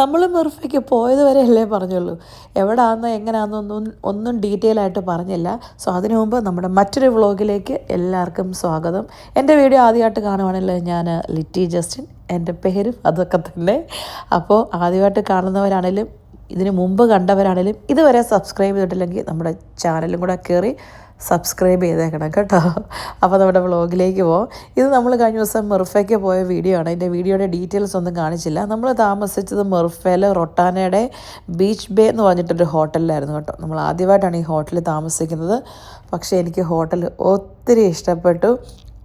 നമ്മൾ മെർഫയ്ക്ക് പോയത് വരെ അല്ലേ പറഞ്ഞുള്ളൂ. എവിടാന്ന് എങ്ങനെയാണെന്നൊന്നും ഒന്നും ഡീറ്റെയിൽ ആയിട്ട് പറഞ്ഞില്ല. സോ അതിനു മുമ്പ് നമ്മുടെ മറ്റൊരു വ്ളോഗിലേക്ക് എല്ലാവർക്കും സ്വാഗതം. എന്റെ വീഡിയോ ആദ്യമായിട്ട് കാണുവാണെങ്കിൽ ഞാൻ ലിറ്റി ജസ്റ്റിൻ എന്റെ പേരും അതൊക്കെ തന്നെ. അപ്പോൾ ആദ്യമായിട്ട് കാണുന്നവരാണേലും ഇതിനു മുമ്പ് കണ്ടവരാണേലും ഇതുവരെ സബ്സ്ക്രൈബ് ചെയ്തിട്ടില്ലെങ്കിൽ നമ്മുടെ ചാനലും കൂടെ കയറി സബ്സ്ക്രൈബ് ചെയ്തേക്കണം കേട്ടോ. അപ്പോൾ നമ്മുടെ വ്ളോഗിലേക്ക് പോകാം ഇത് നമ്മൾ കഴിഞ്ഞ ദിവസം മെർഫയ്ക്ക് പോയ വീഡിയോ ആണ്. അതിന്റെ വീഡിയോയുടെ ഡീറ്റെയിൽസ് ഒന്നും കാണിച്ചില്ല. നമ്മൾ താമസിച്ചത് മെർഫയിൽ റൊട്ടാനയുടെ ബീച്ച് ബേ എന്ന് പറഞ്ഞിട്ടൊരു ഹോട്ടലിലായിരുന്നു കേട്ടോ. നമ്മൾ ആദ്യമായിട്ടാണ് ഈ ഹോട്ടലിൽ താമസിക്കുന്നത്. പക്ഷേ എനിക്ക് ഹോട്ടൽ ഒത്തിരി ഇഷ്ടപ്പെട്ടു.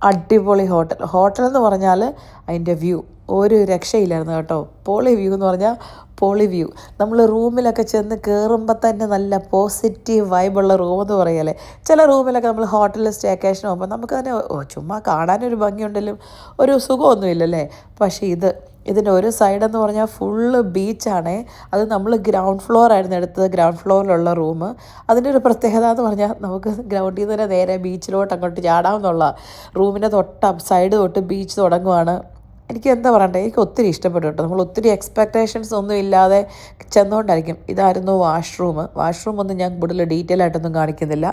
അടിപൊളി ഹോട്ടൽ. ഹോട്ടൽ എന്ന് പറഞ്ഞാൽ അതിന്റെ വ്യൂ. ഒരു രക്ഷയില്ലായിരുന്നു കേട്ടോ. പോളി വ്യൂ എന്ന് പറഞ്ഞാൽ പോളി വ്യൂ നമ്മൾ റൂമിലൊക്കെ ചെന്ന് കയറുമ്പോൾ തന്നെ നല്ല പോസിറ്റീവ് വൈബുള്ള റൂം എന്ന് പറയല്ലേ. ചില റൂമിലൊക്കെ നമ്മൾ ഹോട്ടലിൽ സ്റ്റേക്കേഷൻ പോകുമ്പോൾ നമുക്ക് തന്നെ ചുമ്മാ കാണാനൊരു ഭംഗിയുണ്ടല്ലോ. ഒരു സുഖമൊന്നുമില്ലല്ലേ പക്ഷേ ഇത് ഇതിന്റെ ഒരു സൈഡ് എന്ന് പറഞ്ഞാൽ ഫുള്ള് ബീച്ചാണ് അത് നമ്മൾ ഗ്രൗണ്ട് ഫ്ലോർ ആയിരുന്നു എടുത്തത് ഗ്രൗണ്ട് ഫ്ലോറിലുള്ള റൂം അതിന്റെ ഒരു പ്രത്യേകത എന്ന് പറഞ്ഞാൽ നമുക്ക് ഗ്രൗണ്ടിൽ നിന്ന് തന്നെ നേരെ ബീച്ചിലോട്ട് അങ്ങോട്ട് ചാടാമെന്നുള്ള റൂമിന്റെ തൊട്ട് സൈഡ് തൊട്ട് ബീച്ച് തുടങ്ങുവാണ്. എനിക്ക് എന്താ പറയണ്ടേ? എനിക്ക് ഒത്തിരി ഇഷ്ടപ്പെട്ടു കേട്ടോ. നമ്മൾ ഒത്തിരി എക്സ്പെക്റ്റേഷൻസ് ഒന്നും ഇല്ലാതെ ചെന്നുകൊണ്ടായിരിക്കും ഇതായിരുന്നു വാഷ്റൂം വാഷ്റൂം ഒന്നും ഞാൻ കൂടുതൽ ഡീറ്റെയിൽ ആയിട്ടൊന്നും കാണിക്കുന്നില്ല.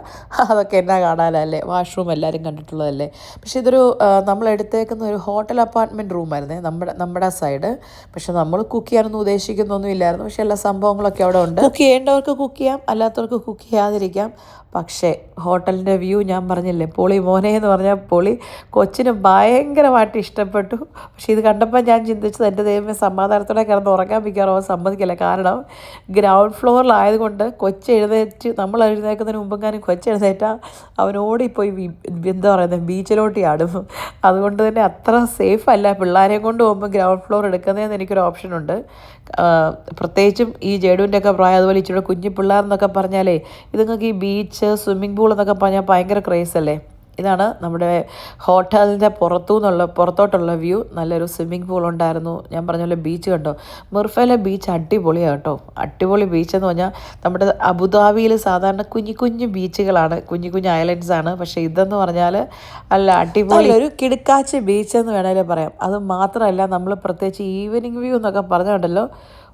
അതൊക്കെ എന്നാ കാണാനല്ലേ? വാഷ്റൂം എല്ലാവരും കണ്ടിട്ടുള്ളതല്ലേ? പക്ഷേ ഇതൊരു നമ്മൾ എടുത്തേക്കുന്ന ഒരു ഹോട്ടൽ അപ്പാർട്ട്മെന്റ് റൂമായിരുന്നേ നമ്മുടെ നമ്മുടെ സൈഡ് പക്ഷെ നമ്മൾ കുക്ക് ചെയ്യാനൊന്നും ഉദ്ദേശിക്കുന്നൊന്നും ഇല്ലായിരുന്നു. പക്ഷേ എല്ലാ സംഭവങ്ങളൊക്കെ അവിടെ ഉണ്ട്. കുക്ക് ചെയ്യേണ്ടവർക്ക് കുക്ക് ചെയ്യാം അല്ലാത്തവർക്ക് കുക്ക് ചെയ്യാതിരിക്കാം. പക്ഷേ ഹോട്ടലിന്റെ വ്യൂ ഞാൻ പറഞ്ഞില്ലേ പൊളി മോനെ എന്ന് പറഞ്ഞാൽ പൊളി കൊച്ചിന് ഭയങ്കരമായിട്ട് ഇഷ്ടപ്പെട്ടു. പക്ഷേ ഇത് കണ്ടപ്പോൾ ഞാൻ ചിന്തിച്ചത് എന്റെ ദൈവമേ സമാധാനത്തോടെ കിടന്ന് ഉറങ്ങാൻ മിക്കാറോ സമ്മതിക്കില്ല. കാരണം ഗ്രൗണ്ട് ഫ്ലോറിലായതുകൊണ്ട് കൊച്ചു എഴുന്നേറ്റ് നമ്മൾ എഴുന്നേൽക്കുന്നതിന് മുമ്പെങ്ങാനും കൊച്ചു എഴുന്നേറ്റാൽ അവനോടി പോയി എന്താ പറയുന്നത് ബീച്ചിലോട്ട് ചാടും. അതുകൊണ്ട് തന്നെ അത്ര സേഫ് അല്ല. പിള്ളേരെയും കൊണ്ട് പോകുമ്പോൾ ഗ്രൗണ്ട് ഫ്ലോർ എടുക്കുന്നതെന്ന് എനിക്കൊരു ഓപ്ഷനുണ്ട് പ്രത്യേകിച്ചും ഈ ജേഡുവിന്റെ ഒക്കെ പ്രായം അതുപോലെ ഇച്ചിരി കുഞ്ഞു പിള്ളേർ എന്നൊക്കെ പറഞ്ഞാലേ ഇതുങ്ങൾക്ക് ഈ ബീച്ച് സ്വിമ്മിംഗ് പൂൾ എന്നൊക്കെ പറഞ്ഞാൽ ഭയങ്കര ക്രേസ് അല്ലേ? ഇതാണ് നമ്മുടെ ഹോട്ടലിന്റെ പുറത്തു നിന്നുള്ള പുറത്തോട്ടുള്ള വ്യൂ. നല്ലൊരു സ്വിമ്മിംഗ് പൂൾ ഉണ്ടായിരുന്നു. ഞാൻ പറഞ്ഞ പോലെ ബീച്ച് കണ്ടോ? മിർഫയിലെ ബീച്ച് അടിപൊളിയാണ് കേട്ടോ. അടിപൊളി ബീച്ച് എന്ന് പറഞ്ഞാൽ നമ്മുടെ അബുദാബിയിൽ സാധാരണ കുഞ്ഞു കുഞ്ഞു ബീച്ചുകളാണ് കുഞ്ഞു കുഞ്ഞു ഐലൻഡ്സ് ആണ്. പക്ഷേ ഇതെന്ന് പറഞ്ഞാൽ അല്ല അടിപൊളി. ഒരു കിടക്കാച്ച് ബീച്ച് എന്ന് വേണമെങ്കിൽ പറയാം. അത് മാത്രമല്ല നമ്മൾ പ്രത്യേകിച്ച് ഈവനിങ് വ്യൂ എന്നൊക്കെ പറഞ്ഞുണ്ടല്ലോ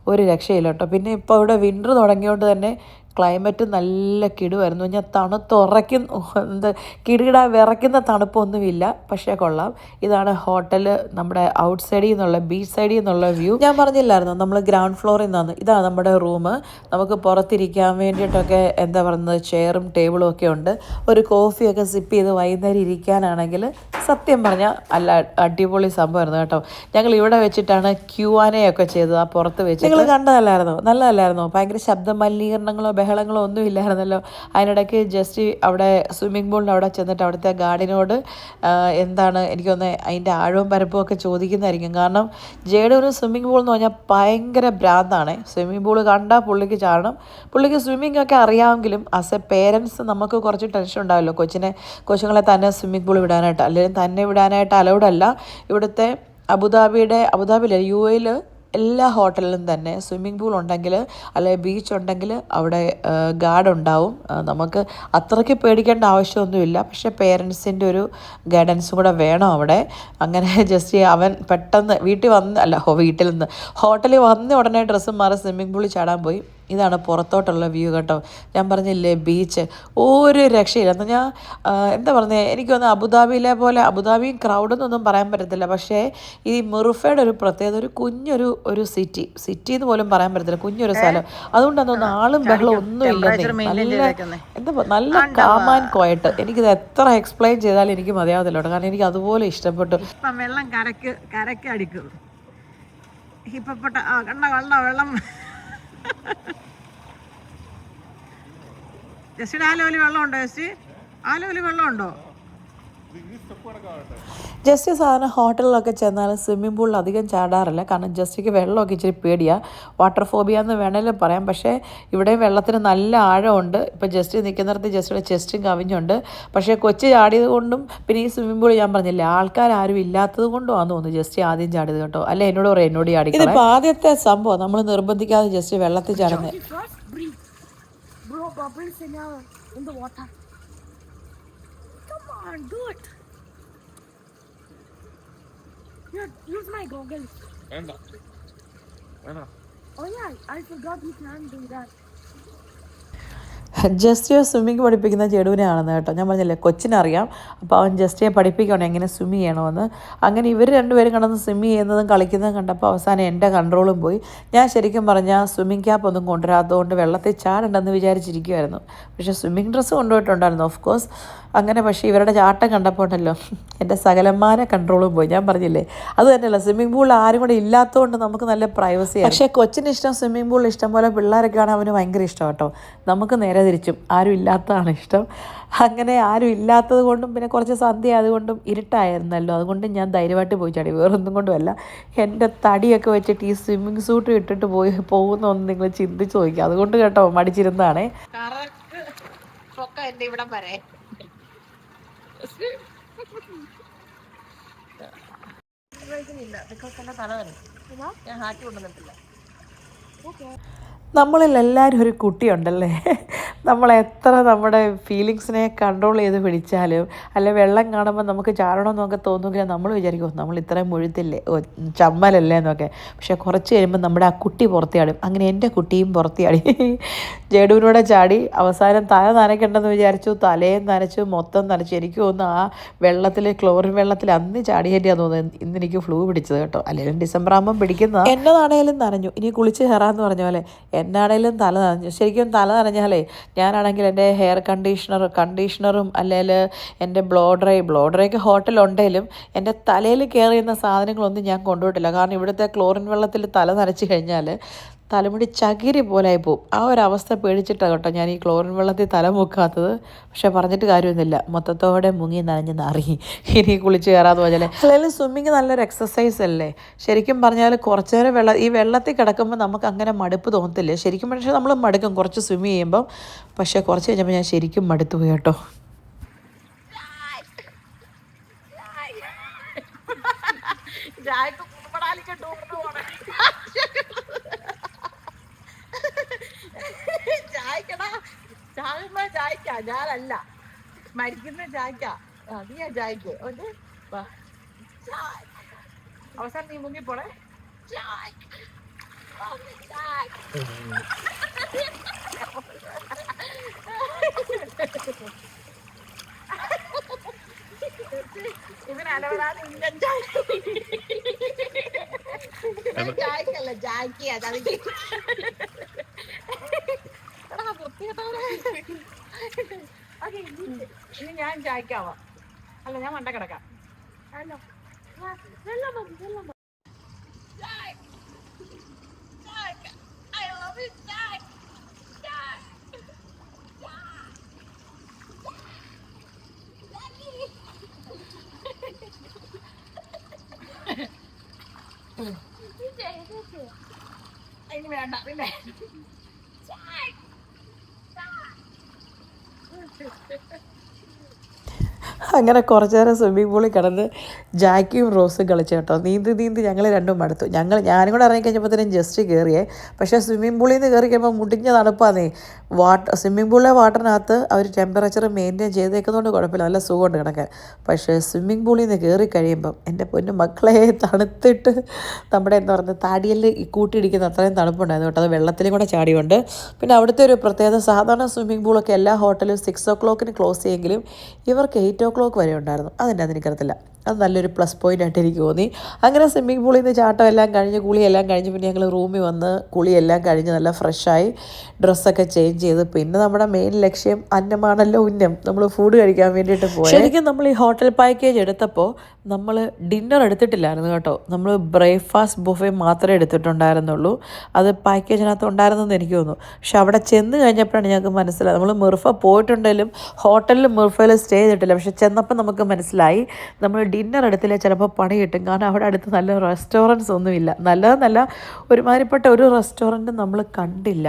ഒരു രക്ഷയില്ല കേട്ടോ. പിന്നെ ഇപ്പോൾ ഇവിടെ വിന്റർ തുടങ്ങിയോണ്ട് തന്നെ ക്ലൈമറ്റ് നല്ല കിടുവായിരുന്നു. ഞാൻ തണുത്തുറയ്ക്കുന്ന എന്ത് കിടുകിട വിറയ്ക്കുന്ന തണുപ്പൊന്നുമില്ല. പക്ഷേ കൊള്ളാം. ഇതാണ് ഹോട്ടൽ നമ്മുടെ ഔട്ട് സൈഡിൽ നിന്നുള്ള ബീച്ച് സൈഡിൽ നിന്നുള്ള വ്യൂ. ഞാൻ പറഞ്ഞില്ലായിരുന്നു? നമ്മൾ ഗ്രൗണ്ട് ഫ്ലോറിൽ നിന്നാണ്. ഇതാണ് നമ്മുടെ റൂം. നമുക്ക് പുറത്തിരിക്കാൻ വേണ്ടിയിട്ടൊക്കെ എന്താ പറയുന്നത് ചെയറും ടേബിളും ഒക്കെ ഉണ്ട്. ഒരു കോഫിയൊക്കെ സിപ്പ് ചെയ്ത് വൈകുന്നേരം ഇരിക്കാനാണെങ്കിൽ സത്യം പറഞ്ഞാൽ അല്ല അടിപൊളി സംഭവമായിരുന്നു കേട്ടോ. ഞങ്ങൾ ഇവിടെ വെച്ചിട്ടാണ് ക്യൂ ആനയൊക്കെ ചെയ്തത്. ആ പുറത്ത് വെച്ച് നിങ്ങൾ കണ്ടതല്ലായിരുന്നോ? നല്ലതല്ലായിരുന്നോ? ഭയങ്കര ശബ്ദ മലിനീകരണങ്ങളോ ബഹളങ്ങളോ ഒന്നും ഇല്ലായിരുന്നല്ലോ. അതിനിടയ്ക്ക് ജസ്റ്റ് അവിടെ സ്വിമ്മിംഗ് പൂളിന്റെ അവിടെ ചെന്നിട്ട് അവിടുത്തെ ഗാർഡിനോട് എന്താണ് എനിക്കൊന്ന് അതിന്റെ ആഴവും പരപ്പും ഒക്കെ ചോദിക്കുന്നതായിരിക്കും. കാരണം ജേഡ് ഒരു സ്വിമ്മിംഗ് പൂൾ എന്ന് പറഞ്ഞാൽ ഭയങ്കര ഭ്രാന്താണ്. സ്വിമ്മിംഗ് പൂൾ കണ്ടാൽ പുള്ളിക്ക് ചാടണം. പുള്ളിക്ക് സ്വിമ്മിംഗ് ഒക്കെ അറിയാമെങ്കിലും ആസ് എ പേരൻസ് നമുക്ക് കുറച്ച് ടെൻഷൻ ഉണ്ടാവില്ലോ. കൊച്ചിനെ കൊച്ചുങ്ങളെ തന്നെ സ്വിമ്മിംഗ് പൂൾ വിടാനായിട്ട്. അല്ലെങ്കിൽ തന്നെ വിടാനായിട്ട് അലൗഡ് അല്ല. ഇവിടുത്തെ അബുദാബിയുടെ അബുദാബിയിലെ യു എയിൽ എല്ലാ ഹോട്ടലിലും തന്നെ സ്വിമ്മിംഗ് പൂൾ ഉണ്ടെങ്കിൽ അല്ലെങ്കിൽ ബീച്ച് ഉണ്ടെങ്കിൽ അവിടെ ഗാർഡ് ഉണ്ടാവും. നമുക്ക് അത്രയ്ക്ക് പേടിക്കേണ്ട ആവശ്യമൊന്നുമില്ല. പക്ഷേ പേരൻസിന്റെ ഒരു ഗൈഡൻസും കൂടെ വേണം അവിടെ. അങ്ങനെ ജസ്റ്റ് അവൻ പെട്ടെന്ന് വീട്ടിൽ വന്ന് അല്ല വീട്ടിൽ നിന്ന് ഹോട്ടലിൽ വന്ന് ഉടനെ ഡ്രസ്സ് മാറി സ്വിമ്മിംഗ് പൂളിൽ ചാടാൻ പോയി. ഇതാണ് പുറത്തോട്ടുള്ള വ്യൂ കേട്ടോ. ഞാൻ പറഞ്ഞില്ലേ ബീച്ച് ഒരു രക്ഷയില്ല. എന്നാൽ ഞാൻ എന്താ പറഞ്ഞത് എനിക്കൊന്ന് അബുദാബിയിലെ പോലെ അബുദാബിയും ക്രൗഡെന്നൊന്നും പറയാൻ പറ്റത്തില്ല. പക്ഷേ ഈ മിറുഫയുടെ ഒരു പ്രത്യേകത ഒരു കുഞ്ഞൊരു ഒരു സിറ്റി സിറ്റി എന്ന് പോലും പറയാൻ പറ്റത്തില്ല. കുഞ്ഞൊരു സ്ഥലം. അതുകൊണ്ടാണ് അന്ന് ആളും ബഹളം ഒന്നും ഇല്ലെന്നേ നല്ല എന്താ നല്ല കാമാൻ കോയട്ട് എനിക്കിത് എത്ര എക്സ്പ്ലെയിൻ ചെയ്താലും എനിക്ക് മതിയാവത്തില്ല കാരണം എനിക്ക് അതുപോലെ ഇഷ്ടപ്പെട്ടു. വെള്ളം കരക്ക് കരക്ക് അടിക്കും. ഹിപ്പപ്പെട്ട കണ്ട വെള്ളം വെള്ളം. ജസ്റ്റ് ആലോലി വെള്ളം ഉണ്ടോ ജസ്റ്റ് ആലോലി വെള്ളം ഉണ്ടോ ജസ്റ്റ് സാധാരണ ഹോട്ടലിലൊക്കെ ചെന്നാൽ സ്വിമ്മിംഗ് പൂളിൽ അധികം ചാടാറില്ല. കാരണം ജസ്റ്റിക്ക് വെള്ളമൊക്കെ ഇച്ചിരി പേടിയാണ് വാട്ടർ ഫോബിയ എന്ന് വേണമെങ്കിലും പറയാം. പക്ഷേ ഇവിടെ വെള്ളത്തിന് നല്ല ആഴമുണ്ട്. ഇപ്പോൾ ജസ്റ്റ് നിൽക്കുന്നിടത്ത് ജസ്റ്റിയുടെ ചെസ്റ്റും കവിഞ്ഞുണ്ട്. പക്ഷേ കൊച്ചു ചാടിയത് കൊണ്ടും പിന്നെ ഈ സ്വിമ്മിംഗ് പൂൾ ഞാൻ പറഞ്ഞില്ല ആൾക്കാരും ഇല്ലാത്തത് കൊണ്ടുമാണെന്ന് തോന്നുന്നു ജസ്റ്റ് ആദ്യം ചാടിയത് കേട്ടോ. അല്ലെ എന്നോട് പറയാം എന്നോട് ചാടി ഇതിപ്പോൾ ആദ്യത്തെ സംഭവം നമ്മൾ നിർബന്ധിക്കാതെ ജസ്റ്റ് വെള്ളത്തിൽ ചാടുന്നത് bro. Bro, bubbles in, your, in the water. Come on, do it. Use my goggles. വേണ്ട വേണ്ട Oh yeah, I forgot you can do that. ജസ്റ്റിയെ swimming പഠിപ്പിക്കുന്ന ചെടുവിനെയാണെന്ന് കേട്ടോ. ഞാൻ പറഞ്ഞില്ലേ കൊച്ചിനറിയാം അപ്പോൾ അവൻ ജസ്റ്റിയെ പഠിപ്പിക്കണം എങ്ങനെ സ്വിമ്മ് ചെയ്യണമെന്ന്. അങ്ങനെ ഇവർ രണ്ടുപേരും കിടന്ന് സ്വിമ്മ് ചെയ്യുന്നതും കളിക്കുന്നതും കണ്ടപ്പോൾ അവസാനം എന്റെ കൺട്രോളും പോയി. ഞാൻ ശരിക്കും പറഞ്ഞാൽ സ്വിമ്മിങ് ക്യാപ്പ് ഒന്നും കൊണ്ടുവരാത്തതുകൊണ്ട് വെള്ളത്തിൽ ചാടണ്ടെന്ന് വിചാരിച്ചിരിക്കുമായിരുന്നു പക്ഷേ സ്വിമ്മിങ് ഡ്രസ്സ് കൊണ്ടുപോയിട്ടുണ്ടായിരുന്നു ഓഫ് കോഴ്സ് അങ്ങനെ പക്ഷേ ഇവരുടെ ചാട്ടം കണ്ടപ്പോൾ ഉണ്ടല്ലോ എന്റെ സകലന്മാരെ കൺട്രോളും പോയി. ഞാൻ പറഞ്ഞില്ലേ അത് തന്നെയല്ല സ്വിമ്മിംഗ് പൂളിൽ ആരും കൂടെ ഇല്ലാത്തതുകൊണ്ട് നമുക്ക് നല്ല പ്രൈവസി പക്ഷേ കൊച്ചിന് ഇഷ്ടം സ്വിമ്മിംഗ് പൂളിൽ ഇഷ്ടം പോലെ പിള്ളേരൊക്കെയാണ് അവന് ഭയങ്കര ഇഷ്ടം കേട്ടോ. നമുക്ക് നേരെ തിരിച്ചും. ആരും ഇല്ലാത്തതാണ് ഇഷ്ടം. അങ്ങനെ ആരും ഇല്ലാത്തത് കൊണ്ടും പിന്നെ കുറച്ച് സന്ധ്യ ആയതുകൊണ്ടും ഇരുട്ടായിരുന്നല്ലോ. അതുകൊണ്ട് ഞാൻ ധൈര്യമായിട്ട് പോയി ചാടി. വേറൊന്നും കൊണ്ടുമല്ല. എന്റെ തടിയൊക്കെ വെച്ചിട്ട് ഈ സ്വിമ്മിംഗ് സൂട്ട് ഇട്ടിട്ട് പോയി പോകുന്നൊന്നും നിങ്ങൾ ചിന്തിച്ച് നോക്കി അതുകൊണ്ട് കേട്ടോ മടിച്ചിരുന്നതാണേ. കറക്റ്റ്. പൊക്ക എന്റെ ഇവിടം വരെ. ഇല്ല because എന്റെ തല തന്നെ ഞാൻ ഹാറ്റ് കൊണ്ടുവന്നിട്ടില്ല. നമ്മളിൽ എല്ലാവരും ഒരു കുട്ടിയുണ്ടല്ലേ? നമ്മൾ എത്ര നമ്മുടെ ഫീലിങ്സിനെ കൺട്രോൾ ചെയ്ത് പിടിച്ചാലും അല്ല വെള്ളം കാണുമ്പോൾ നമുക്ക് ചാടണമെന്നൊക്കെ തോന്നുമെങ്കിലും നമ്മൾ വിചാരിക്കും നമ്മൾ ഇത്രയും മുഴുത്തില്ലേ? ഓ ചമ്മലല്ലേ? എന്നൊക്കെ. പക്ഷെ കുറച്ച് കഴിയുമ്പോൾ നമ്മുടെ ആ കുട്ടി പുറത്തിയാടും. അങ്ങനെ എന്റെ കുട്ടിയും പുറത്തിയാടി. ജേഡുവിനൂടെ ചാടി അവസാനം തല നനയ്ക്കണ്ടെന്ന് വിചാരിച്ചു തലയും നനച്ചു മൊത്തം നനച്ചു. എനിക്ക് തോന്നുന്നു ആ വെള്ളത്തിൽ ക്ലോറിൻ വെള്ളത്തിൽ അന്ന് ചാടിയേറ്റിയാന്ന് തോന്നുന്നു ഇന്ന് എനിക്ക് ഫ്ലൂ പിടിച്ചത് കേട്ടോ. അല്ലെങ്കിൽ ഡിസംബർ ആകുമ്പം പിടിക്കുന്ന എന്നതാണേലും നനഞ്ഞു. ഇനി കുളിച്ച് കയറാന്ന് പറഞ്ഞ പോലെ എന്നാണേലും തല നനഞ്ഞു. ശരിക്കും തല നനഞ്ഞാലേ ഞാനാണെങ്കിൽ എന്റെ ഹെയർ കണ്ടീഷണർ കണ്ടീഷണറും അല്ലെങ്കിൽ എന്റെ ബ്ലോ ഡ്രൈ ബ്ലോ ഡ്രൈക്ക് ഹോട്ടലുണ്ടെങ്കിലും എന്റെ തലയിൽ കയറിയുന്ന സാധനങ്ങളൊന്നും ഞാൻ കൊണ്ടുപോയിട്ടില്ല കാരണം ഇവിടുത്തെ ക്ലോറിൻ വെള്ളത്തിൽ തല നനച്ച് കഴിഞ്ഞാൽ തലമുടി ചകിരി പോലെ പോവും. ആ ഒരു അവസ്ഥ പേടിച്ചിട്ടാണ് കേട്ടോ ഞാൻ ഈ ക്ലോറിൻ വെള്ളത്തിൽ തല മുക്കാത്തത് പക്ഷെ പറഞ്ഞിട്ട് കാര്യമൊന്നുമില്ല. മൊത്തത്തോടെ മുങ്ങി നനഞ്ഞ് നറി. ഇനി കുളിച്ച് കയറാന്ന് പറഞ്ഞാൽ അല്ലെങ്കിൽ സ്വിമ്മിങ് നല്ലൊരു എക്സസൈസ് അല്ലേ? ശരിക്കും പറഞ്ഞാൽ കുറച്ച് നേരം വെള്ളം ഈ വെള്ളത്തിൽ കിടക്കുമ്പോൾ നമുക്ക് അങ്ങനെ മടുപ്പ് തോന്നത്തില്ലേ. ശരിക്കും പക്ഷേ നമ്മൾ മടുക്കും കുറച്ച് സ്വിമ്മ് ചെയ്യുമ്പം. പക്ഷേ കുറച്ച് കഴിഞ്ഞപ്പോൾ ഞാൻ ശരിക്കും മടുത്തു പോയി കേട്ടോ. ജായ്ക്ക് ഞാനല്ല മരിക്കുന്ന ജായ്ക്ക ആ നീയാ ജായ്ക്ക്. ഒന്ന്. അവസാനം നീ മുങ്ങി പോണേ. ജായ്. ഇവനലവരാണ് ഇന്ത്യൻ ജായ്ക്കിയാ ചതിക്ക് എടാ വൃത്തികെട്ടവനെ. ഓക്കേ, ഇനി- ഇനി ഞാൻ ജായ്ക്കാവാം അല്ല ഞാൻ മണ്ട കിടക്കാം. വെള്ളം മതി, വെള്ളം മതി. ഇനി വേണ്ട പിന്നെ Thank you. അങ്ങനെ കുറച്ച് നേരം സ്വിമ്മിംഗ് പൂളിൽ കിടന്ന് ജാക്കിയും റോസും കളിച്ചു കേട്ടോ. നീന്തി നീന്തി ഞങ്ങൾ രണ്ടും മടുത്തു. ഞങ്ങൾ ഞാനും കൂടെ ഇറങ്ങി കഴിഞ്ഞപ്പോഴത്തേനും ജസ്റ്റ് കയറിയേ പക്ഷേ സ്വിമ്മിംഗ് പൂളിൽ നിന്ന് കയറി കഴിയുമ്പോൾ മുടിഞ്ഞ തണുപ്പാന്നേ. വാട്ടർ സ്വിമ്മിംഗ് പൂളിലെ വാട്ടറിനകത്ത് അവർ ടെമ്പറേച്ചർ മെയിന്റെയിൻ ചെയ്തേക്കുന്നതുകൊണ്ട് കുഴപ്പമില്ല. നല്ല സുഖമുണ്ട് കിടക്കാൻ. പക്ഷേ സ്വിമ്മിംഗ് പൂളിൽ നിന്ന് കയറി കഴിയുമ്പം എന്റെ പൊന്നു മക്കളെ തണുത്തിട്ട് നമ്മുടെ എന്താ പറയുക താടിയിൽ കൂട്ടിയിടിക്കുന്ന അത്രയും തണുപ്പുണ്ടായിരുന്നു കേട്ടോ. അത് വെള്ളത്തിലും കൂടെ ചാടിയുണ്ട്. പിന്നെ അവിടുത്തെ ഒരു പ്രത്യേകത സാധാരണ സ്വിമ്മിംഗ് പൂളൊക്കെ എല്ലാ ഹോട്ടലും സിക്സ് ഓ ക്ലോക്കിന് ക്ലോസ് ചെയ്യെങ്കിലും ഇവർക്ക് എയ്റ്റ് ഓ ക്ലോക്ക് വരെ ഉണ്ടായിരുന്നു അതിന്റെ അതെനിക്കറിയത്തില്ല അത് നല്ലൊരു പ്ലസ് പോയിന്റ് ആയിട്ട് എനിക്ക് തോന്നി. അങ്ങനെ സ്വിമ്മിംഗ് പൂളിൽ നിന്ന് ചാട്ടം എല്ലാം കഴിഞ്ഞ് കുളിയെല്ലാം കഴിഞ്ഞ് പിന്നെ ഞങ്ങൾ റൂമിൽ വന്ന് കുളിയെല്ലാം കഴിഞ്ഞ് നല്ല ഫ്രഷായി ഡ്രസ്സൊക്കെ ചേഞ്ച് ചെയ്ത്. പിന്നെ നമ്മുടെ മെയിൻ ലക്ഷ്യം അന്നമാണല്ലോ ഉന്നം. നമ്മൾ ഫുഡ് കഴിക്കാൻ വേണ്ടിയിട്ട് പോയി. ശരിക്കും നമ്മൾ ഈ ഹോട്ടൽ പാക്കേജ് എടുത്തപ്പോൾ നമ്മൾ ഡിന്നർ എടുത്തിട്ടില്ലായിരുന്നു കേട്ടോ. നമ്മൾ ബ്രേക്ക്ഫാസ്റ്റ് ബുഫേ മാത്രമേ എടുത്തിട്ടുണ്ടായിരുന്നുള്ളൂ. അത് പാക്കേജിനകത്ത് ഉണ്ടായിരുന്നെന്ന് എനിക്ക് തോന്നുന്നു. പക്ഷെ അവിടെ ചെന്ന് കഴിഞ്ഞപ്പോഴാണ് ഞങ്ങൾക്ക് മനസ്സിലായത്. നമ്മൾ മിർഫ പോയിട്ടുണ്ടെങ്കിലും ഹോട്ടലിൽ മിർഫയിൽ സ്റ്റേ ചെയ്തിട്ടില്ല. പക്ഷെ ചെന്നപ്പോൾ നമുക്ക് മനസ്സിലായി. നമ്മൾ ഡിന്നർ എടുത്തില്ല ചിലപ്പോൾ പണി കിട്ടും കാരണം അവിടെ അടുത്ത് നല്ല റെസ്റ്റോറന്റ്സ് ഒന്നുമില്ല. നല്ല ഒരുമാതിരിപ്പെട്ട ഒരു റെസ്റ്റോറന്റും നമ്മൾ കണ്ടില്ല.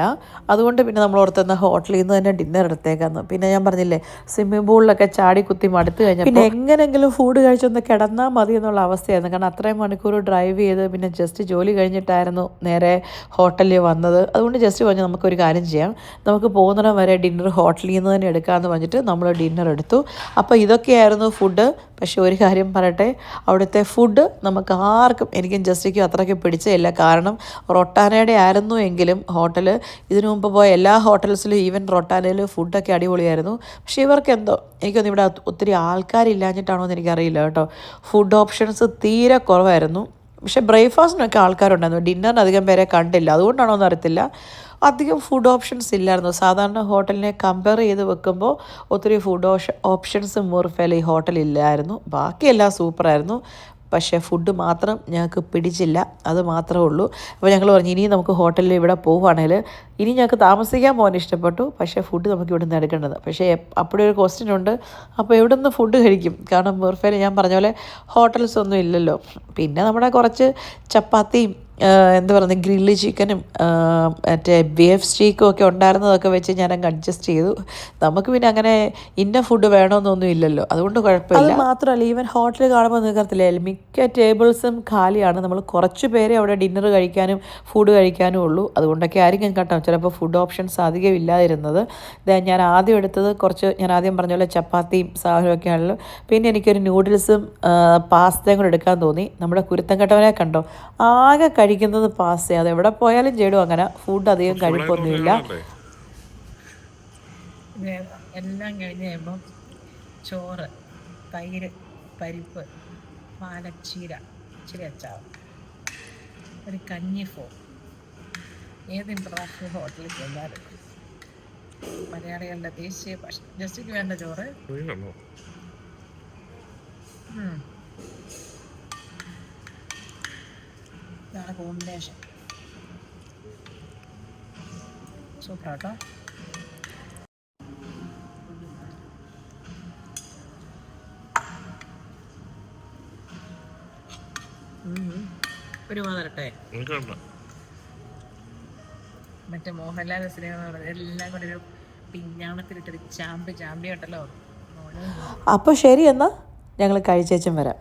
അതുകൊണ്ട് പിന്നെ നമ്മൾ ഓർത്തുന്ന ഹോട്ടലിൽ നിന്ന് തന്നെ ഡിന്നർ എടുത്തേക്കാന്ന്. പിന്നെ ഞാൻ പറഞ്ഞില്ലേ സ്വിമ്മിംഗ് പൂളിലൊക്കെ ചാടി കുത്തി മടുത്ത് കഴിഞ്ഞാൽ പിന്നെ എങ്ങനെങ്കിലും ഫുഡ് കഴിച്ചൊന്ന് കിടന്നാൽ മതി എന്നുള്ള അവസ്ഥയായിരുന്നു. കാരണം അത്രയും മണിക്കൂർ ഡ്രൈവ് ചെയ്ത് പിന്നെ ജസ്റ്റ് ജോലി കഴിഞ്ഞിട്ടായിരുന്നു നേരെ ഹോട്ടലിൽ വന്നത്. അതുകൊണ്ട് ജസ്റ്റ് പറഞ്ഞു നമുക്കൊരു കാര്യം ചെയ്യാം. നമുക്ക് പോകുന്നിടം വരെ ഡിന്നർ ഹോട്ടലിൽ നിന്ന് തന്നെ എടുക്കാമെന്ന് പറഞ്ഞിട്ട് നമ്മൾ ഡിന്നർ എടുത്തു. അപ്പോൾ ഇതൊക്കെയായിരുന്നു ഫുഡ് പക്ഷേ ഒരു കാര്യം പറയട്ടെ അവിടുത്തെ ഫുഡ് നമുക്ക് ആർക്കും എനിക്കും ജസ്റ്റിക്കും അത്രയ്ക്ക് പിടിച്ചില്ല കാരണം റൊട്ടാനയുടെ ആയിരുന്നു എങ്കിലും ഹോട്ടൽ ഇതിനു മുമ്പ് പോയ എല്ലാ ഹോട്ടൽസിലും ഈവൻ റൊട്ടാനയിൽ ഫുഡൊക്കെ അടിപൊളിയായിരുന്നു. പക്ഷേ ഇവർക്ക് എന്തോ എനിക്കൊന്നും ഇവിടെ ഒത്തിരി ആൾക്കാരില്ലാഞ്ഞിട്ടാണോ എന്ന് എനിക്കറിയില്ല കേട്ടോ. ഫുഡ് ഓപ്ഷൻസ് തീരെ കുറവായിരുന്നു. പക്ഷേ ബ്രേക്ക്ഫാസ്റ്റിനൊക്കെ ആൾക്കാരുണ്ടായിരുന്നു. ഡിന്നറിന് അധികം പേരെ കണ്ടില്ല. അതുകൊണ്ടാണോ എന്ന് അറിയത്തില്ല. അധികം ഫുഡ് ഓപ്ഷൻസ് ഇല്ലായിരുന്നു. സാധാരണ ഹോട്ടലിനെ കമ്പയർ ചെയ്ത് വെക്കുമ്പോൾ ഒത്തിരി ഫുഡ് ഓപ്ഷൻസ് മുർഫേല ഈ ഹോട്ടലില്ലായിരുന്നു ബാക്കിയെല്ലാം സൂപ്പറായിരുന്നു പക്ഷേ ഫുഡ് മാത്രം ഞങ്ങൾക്ക് പിടിച്ചില്ല. അത് മാത്രമേ ഉള്ളൂ. അപ്പോൾ ഞങ്ങൾ പറഞ്ഞു ഇനി നമുക്ക് ഹോട്ടലിൽ ഇവിടെ പോവുകയാണെങ്കിൽ ഇനി ഞങ്ങൾക്ക് താമസിക്കാൻ പോകാൻ ഇഷ്ടപ്പെട്ടു. പക്ഷേ ഫുഡ് നമുക്ക് ഇവിടെ നിന്ന് എടുക്കേണ്ടത്. പക്ഷേ അപ്പോഴും ഒരു ക്വസ്റ്റ്യൻ ഉണ്ട്. അപ്പോൾ എവിടെ നിന്ന് ഫുഡ് കഴിക്കും? കാരണം മുർഫേൽ ഞാൻ പറഞ്ഞ പോലെ ഹോട്ടൽസ് ഒന്നും ഇല്ലല്ലോ. പിന്നെ നമ്മുടെ കുറച്ച് ചപ്പാത്തിയും എന്താ പറയുന്നത് ഗ്രില്ല് ചിക്കനും മറ്റേ ബീഫ് സ്റ്റീക്കും ഒക്കെ ഉണ്ടായിരുന്നതൊക്കെ വെച്ച് ഞാൻ അങ്ങ് അഡ്ജസ്റ്റ് ചെയ്തു. നമുക്ക് പിന്നെ അങ്ങനെ ഇന്ന ഫുഡ് വേണമെന്നൊന്നും ഇല്ലല്ലോ. അതുകൊണ്ട് കുഴപ്പമില്ല. മാത്രമല്ല ഈവൻ ഹോട്ടൽ കാണുമ്പോൾ നിൽക്കത്തില്ലേ മിക്ക ടേബിൾസും ഖാലിയാണ്. നമ്മൾ കുറച്ച് പേരെ അവിടെ ഡിന്നർ കഴിക്കാനും ഫുഡ് കഴിക്കാനും ഉള്ളൂ. അതുകൊണ്ടൊക്കെ ആയിരിക്കും കേട്ടോ. ചിലപ്പോൾ ഫുഡ് ഓപ്ഷൻസ് അധികം ഇല്ലാതിരുന്നത് ഞാൻ ആദ്യം എടുത്തത് കുറച്ച് ഞാൻ ആദ്യം പറഞ്ഞ പോലെ ചപ്പാത്തിയും സാധനമൊക്കെ ആണല്ലോ. പിന്നെ എനിക്കൊരു നൂഡിൽസും പാസ്തയും കൂടെ എടുക്കാൻ തോന്നി. നമ്മുടെ കുരുത്തം കെട്ടവനെ കണ്ടോ? ആകെ കഴിക്കുന്നത് പാസ് അത് എവിടെ പോയാലും ചെയ്തു അങ്ങനെ ഫുഡ് അധികം കഴിപ്പൊന്നുമില്ല. എല്ലാം കഴിഞ്ഞ് കഴിയുമ്പം ചോറ് തൈര് പരിപ്പ് പാലച്ചീര ഇച്ചിരി അച്ചാവ് ഒരു കഞ്ഞി ഫോ ഏത് ഇന്റർനാഷണൽ ഹോട്ടലിൽ ചെന്നാലും മലയാളികളുടെ ദേശീയ ഭക്ഷണം. ജസ്റ്റിക്ക് വേണ്ട ചോറ്? ഇതാണ് കോമ്പിനേഷൻ സൂപ്പർ കേട്ടോ ഒരു തരട്ടെ മറ്റേ മോഹൻലാൽ സിനിമ എല്ലാം കൂടെ ഒരു പിഞ്ഞാണത്തിലിട്ടൊരു ചാമ്പ് ചാമ്പി ഉണ്ടല്ലോ. അപ്പോൾ ശരി എന്നാൽ ഞങ്ങൾ കഴിച്ചേച്ചും വരാം.